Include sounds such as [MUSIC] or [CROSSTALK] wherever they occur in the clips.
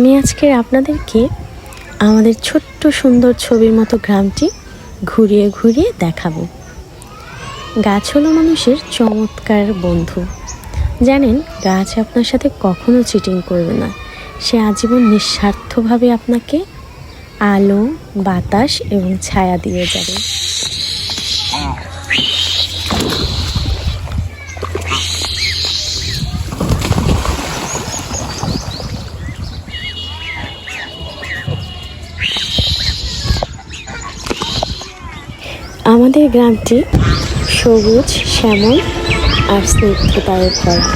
আমি আজকে আপনাদেরকে আমাদের ছোট্ট সুন্দর ছবির মতো গ্রামটি ঘুরিয়ে ঘুরিয়ে দেখাবো। গাছ হলো মানুষের চমৎকার বন্ধু। জানেন, গাছ আপনার সাথে কখনো চিটিং করবে না। সে আজীবন নিঃস্বার্থভাবে আপনাকে আলো, বাতাস এবং ছায়া দিয়ে যাবে। আমাদের গ্রামটি সবুজ শ্যামল আর স্নিগ্ধতায় ভরা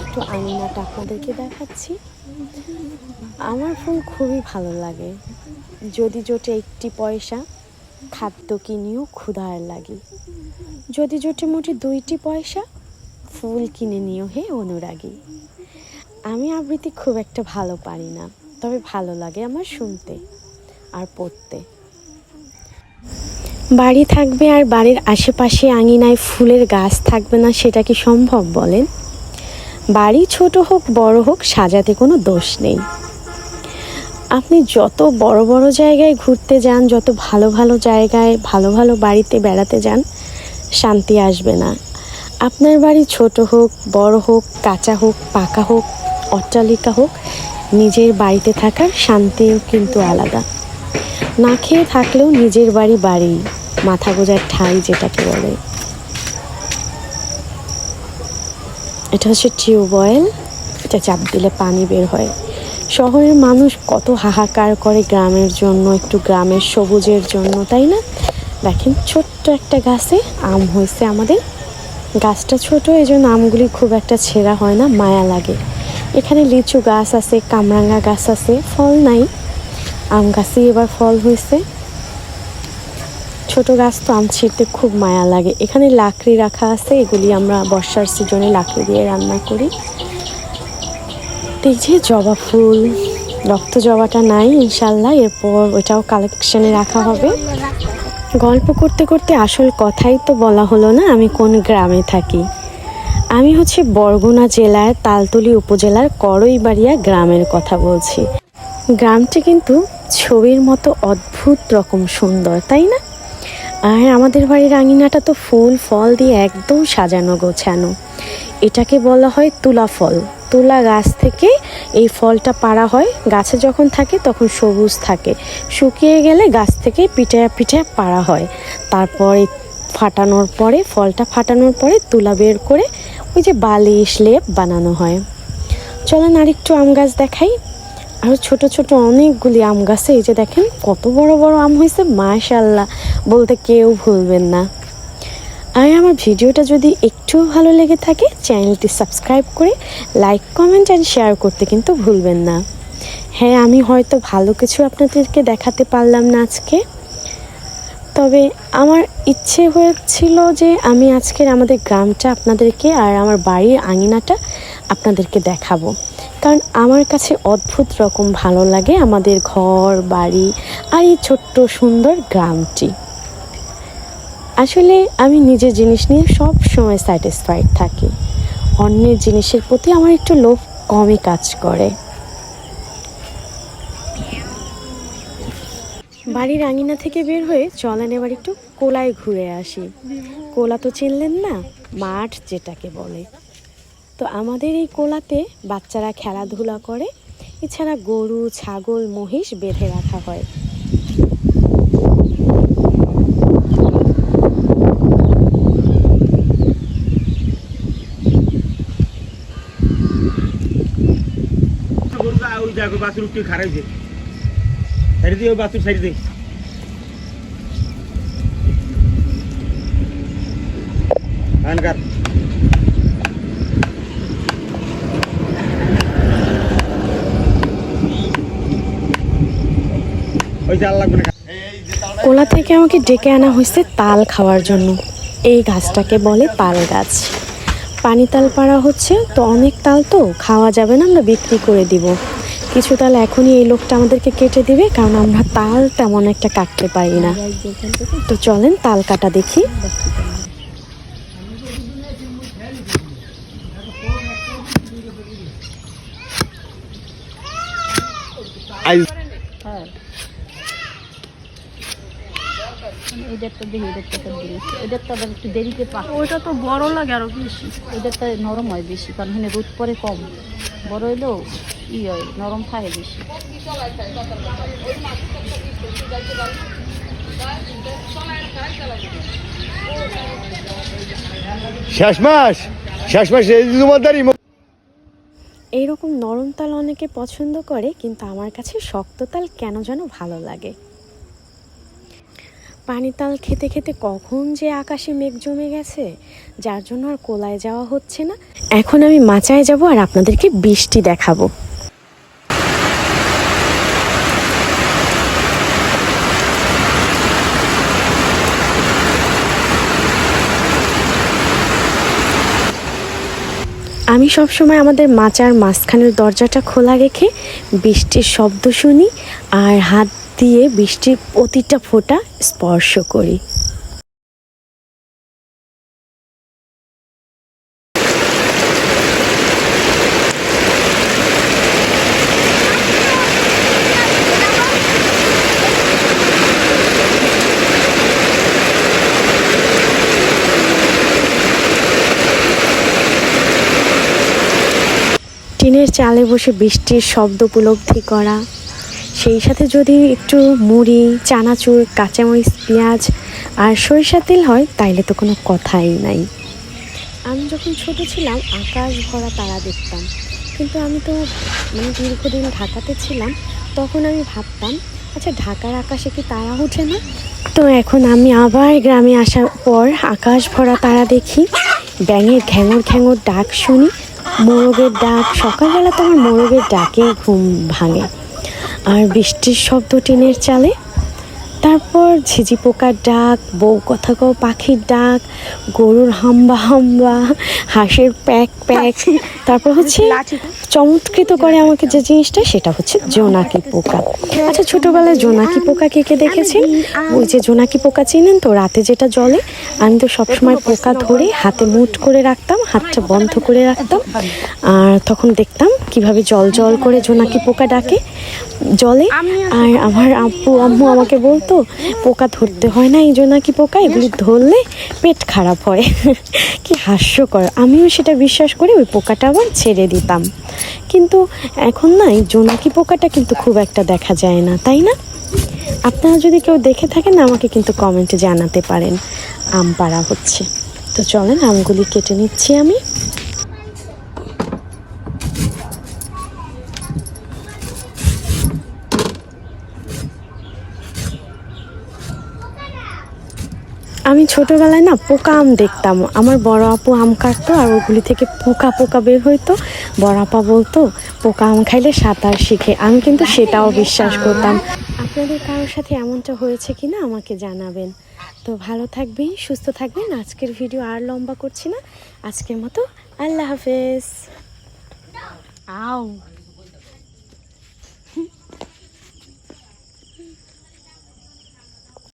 একটু আঙিনাটা আপনাদেরকে দেখাচ্ছি। আমার ফুল খুবই ভালো লাগে। যদি জোটে একটি পয়সা, খাদ্য কিনিও ক্ষুধার লাগে। যদি জোটে মোটে দুইটি পয়সা, ফুল কিনে নিও হে অনুরাগী। আমি আবৃত্তি খুব একটা ভালো পারি না, তবে ভালো লাগে আমার শুনতে আর পড়তে। বাড়ি থাকবে আর বাড়ির আশেপাশে আঙিনায় ফুলের গাছ থাকবে না, সেটা কি সম্ভব বলেন? বাড়ি ছোট হোক, বড় হোক, সাজাতে কোনো দোষ নেই। আপনি যত বড় বড় জায়গায় ঘুরতে যান, যত ভালো ভালো জায়গায়, ভালো ভালো বাড়িতে বেড়াতে যান, শান্তি আসবে না। আপনার বাড়ি ছোট হোক, বড় হোক, কাঁচা হোক, পাকা হোক, অট্টালিকা হোক, নিজের বাড়িতে থাকার শান্তিও কিন্তু আলাদা। না খেয়ে থাকলেও নিজের বাড়ি বাড়ি, মাথা গোজার ঠাই যেটাকে বলে। এটা হচ্ছে টিউবওয়েল। এটা চাপ দিলে পানি বের হয়। শহরের মানুষ কত হাহাকার করে গ্রামের জন্য, একটু গ্রামের সবুজের জন্য, তাই না? দেখেন ছোট্ট একটা গাছে আম হয়েছে আমাদের। গাছটা ছোট এই জন্য আমগুলি খুব একটা ছেঁড়া হয় না, মায়া লাগে। এখানে লিচু গাছ আছে কামরাঙ্গা গাছ আছে, ফল নাই। আম গাছে এবার ফল হয়েছে। ছোট গাছ তো আম ছিঁড়তে খুব মায়া লাগে। এখানে লাকড়ি রাখা আছে, এগুলি আমরা বর্ষার সিজনে লাকড়ি দিয়ে রান্না করি। যে জবা ফুল, রক্ত জবাটা নাই ইনশাল্লাহ, এরপর ওটাও কালেকশনে রাখা হবে। গল্প করতে করতে আসল কথাই তো বলা হলো না, আমি কোন গ্রামে থাকি। আমি হচ্ছে বরগুনা জেলার তালতলি উপজেলার করইবাড়িয়া গ্রামের কথা বলছি। গ্রামটি কিন্তু ছবির মতো অদ্ভুত রকম সুন্দর, তাই না? আর, আমাদের বাড়ির আঙিনাটা তো ফুল, ফল দিয়ে একদম সাজানো, গোছানো। এটাকে বলা হয় তুলা ফল। তুলা গাছ থেকে এই ফলটা পাড়া হয়। গাছে যখন থাকে, তখন সবুজ থাকে। শুকিয়ে গেলে গাছ থেকে পিঠে পিঠে পাড়া হয়। তারপরে ফাটানোর পরে, ফলটা ফাটানোর পরে তুলা বের করে ওই যে বালিশ লেপ বানানো হয়। চলেন আর একটু আম গাছ দেখাই। আরও ছোট ছোট অনেকগুলি আম গাছে, এই যে দেখেন কত বড় বড় আম হয়েছে মাশাল্লাহ বলতে কেউ ভুলবেন না। আর আমার ভিডিওটা যদি একটু ভালো লেগে থাকে, চ্যানেলটি সাবস্ক্রাইব করে লাইক, কমেন্ট অ্যান্ড শেয়ার করতে কিন্তু ভুলবেন না। হ্যাঁ আমি হয়তো ভালো কিছু আপনাদেরকে দেখাতে পারলাম না আজকে। তবে আমার ইচ্ছে হয়েছিল যে আমি আজকের আমাদের গ্রামটা আপনাদেরকে আর আমার বাড়ির আঙিনাটা আপনাদেরকে দেখাবো। কারণ আমার কাছে অদ্ভুত রকম ভালো লাগে আমাদের ঘর, বাড়ি আর এই ছোট্ট সুন্দর গ্রামটি। আসলে আমি নিজের জিনিস নিয়ে সব সময় স্যাটিসফাইড থাকি। অন্যের জিনিসের প্রতি আমার একটু লোভ কমই কাজ করে। বাড়ির আঙিনা থেকে বের হয়ে চলেন এবার একটু কোলায় ঘুরে আসি। কোলা তো চিনলেন না, মাঠ যেটাকে বলে। তো আমাদের এই কোলাতে বাচ্চারা খেলাধুলা করে, এছাড়া গরু, ছাগল, মহিষ বেঁধে রাখা হয় ওই কোলা থেকে আমাকে ডেকে আনা হয়েছে তাল খাওয়ার জন্য। এই গাছটাকে বলে তাল গাছ। পানি তাল পাড়া হচ্ছে, তো অনেক তাল তো, খাওয়া যাবে না, আমরা বিক্রি করে দিব। কিছু তাল এখনই এই লোকটা আমাদেরকে কেটে দিবে কারণ আমরা তাল তেমন একটা কাটতে পারি না। তো চলেন তাল কাটা দেখি। হ্যাঁ এদেরটা এদেরটা তো দিয়েছে এদেরটা আবার একটু দেরিতে পাক ওটা তো বড় লাগে আরও বেশি। এদেরটা নরম হয় বেশি কারণ রোদ পরে কম। বড় হইলেও ই হয় নরম থাকে বেশি। শেষ মাস শেষ মাস এই জুমাদারি এইরকম নরম তাল অনেকে পছন্দ করে কিন্তু আমার কাছে শক্ত তাল কেন যেন ভালো লাগে। পানি তাল খেতে খেতে কখন যে আকাশে মেঘ জমে গেছে যার জন্য আর কোলায় যাওয়া হচ্ছে না। এখন আমি মাচায় যাব আর আপনাদেরকে বৃষ্টি দেখাবো আমি সবসময় আমাদের মাচার মাঝখানের দরজাটা খোলা রেখে বৃষ্টির শব্দ শুনি আর হাত দিয়ে বৃষ্টির প্রতিটা ফোঁটা স্পর্শ করি। টিনের চালে বসে বৃষ্টির শব্দ উপলব্ধি করা। সেই সাথে যদি একটু মুড়ি, চানাচুর, কাঁচামরিচ, পেঁয়াজ আর সরিষা তেল হয়, তাইলে তো কোনো কথাই নাই। আমি যখন ছোট ছিলাম, আকাশ ভরা তারা দেখতাম। কিন্তু আমি তো মানে দীর্ঘদিন ঢাকাতে ছিলাম, তখন আমি ভাবতাম আচ্ছা ঢাকার আকাশে কি তারা ওঠে না? তো এখন আমি আবার গ্রামে আসার পর আকাশ ভরা তারা দেখি, ব্যাঙের ঘ্যাঙর ঘ্যাঙর ডাক শুনি মোরগের ডাক সকালবেলা তো আমার মোরগের ডাকেই ঘুম ভাঙে। আর বৃষ্টির শব্দ টিনের চালে তারপর ঝিঝি পোকার ডাক বউ কথা কও পাখির ডাক গরুর হাম্বা হাম্বা হাঁসের প্যাক প্যাক। তারপর হচ্ছে চমৎকৃত করে আমাকে যে জিনিসটা সেটা হচ্ছে জোনাকি পোকা। আচ্ছা ছোটবেলায় জোনাকি পোকা কে কে দেখেছেন ওই যে জোনাকি পোকা চিনেন তো? রাতে যেটা জলে আমি তো সবসময় পোকা ধরে হাতে মুঠ করে রাখতাম হাতটা বন্ধ করে রাখতাম। আর তখন দেখতাম কীভাবে জল জল করে জোনাকি পোকা ডাকে জলে আর আমার আব্বু আম্মু আমাকে বলতো পোকা ধরতে হয় না এই জোনাকি পোকা? এগুলি ধরলে পেট খারাপ হয়। [LAUGHS] কি হাস্যকর। আমিও সেটা বিশ্বাস করে ওই পোকাটা আবার ছেড়ে দিতাম। কিন্তু এখন না এই জোনাকি পোকাটা কিন্তু খুব একটা দেখা যায় না তাই না? আপনারা যদি কেউ দেখে থাকেন আমাকে কিন্তু কমেন্টে জানাতে পারেন। আম পাড়া হচ্ছে। তো চলেন আমগুলি কেটে নিচ্ছি আমি। আমি ছোটবেলায় না পোকা আম দেখতাম। আমার বড় আপু আম কাটতো আর ওগুলি থেকে পোকা পোকা বের হইতো। বড় আপা বলতো, পোকা আম খাইলে সাঁতার শিখে। আমি কিন্তু সেটাও বিশ্বাস করতাম। আপনাদের কারোর সাথে এমনটা হয়েছে কি না আমাকে জানাবেন। তো ভালো থাকবেন, সুস্থ থাকবেন। আজকের ভিডিও আর লম্বা করছি না। আজকের মতো আল্লাহ হাফেজ। আও।